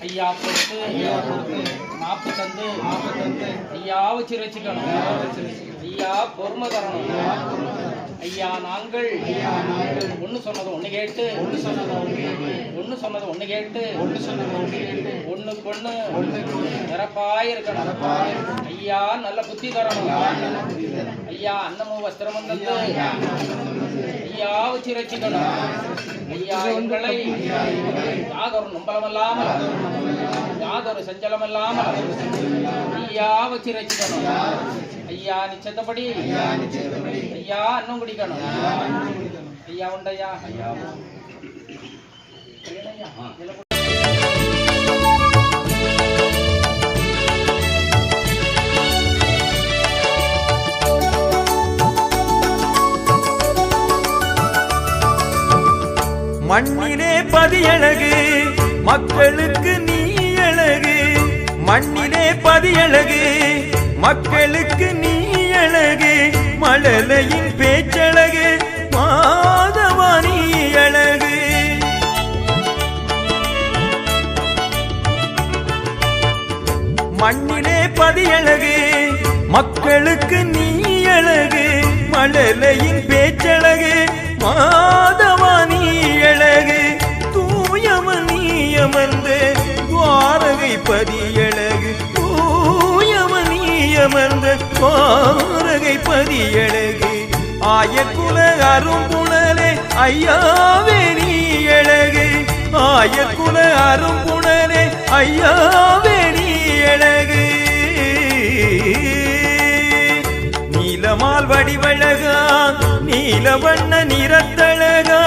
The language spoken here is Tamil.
ஐயா பொறுத்து மாப்பு தந்து ஐயா வச்சு ரசிக்கணும். ஐயா பொறுமை தரணும். ஐயா நாங்கள். ஒன்னு சொன்னது ஒண்ணு கேட்டு. ஒன்னு சொன்னது ஒண்ணு சொன்னது ஒண்ணு கேட்டு. ஒன்னு சொன்னது ஒண்ணு கேட்டு ஒண்ணு பொண்ணு நிரப்பாய் இருக்கணும். ஐயா நல்ல புத்தி தரணும். ஐயா அன்னமும் வஸ்திரமும் தந்து. ஐயா வச்சு ரசிக்கணும். ஐயா யாதொரு நம்பலமல்லாமல் யாதொரு சஞ்சலமல்லாமல் ஐயா வச்சு ரசிக்கணும் ஐயா நிச்சயத்தபடி ஐயா அன்னம் குடிக்கணும் ஐயா உண்டையா ஐயா மண்ணிலே பதியழகு மக்களுக்கு நீ அழகு. மண்ணிலே பதியழகு மக்களுக்கு நீ அழகு. மழலையின் பேச்சழகு மாதவா அழகு. மண்ணிலே பதியழகு மக்களுக்கு நீ அழகு. மழலையின் பேச்சழகு மா துவாரகை பதியழகு. தூயவன் நீ அமர்ந்த துவாரகை பதியழகு. ஆயக்குல அரும்புணலே ஐயாவே நீ அழகு ஆயக்குல அரும்புணலே ஐயாவே நீ அழகு நீலமால் வடிவழகா நீல வண்ண நிறத்தழகா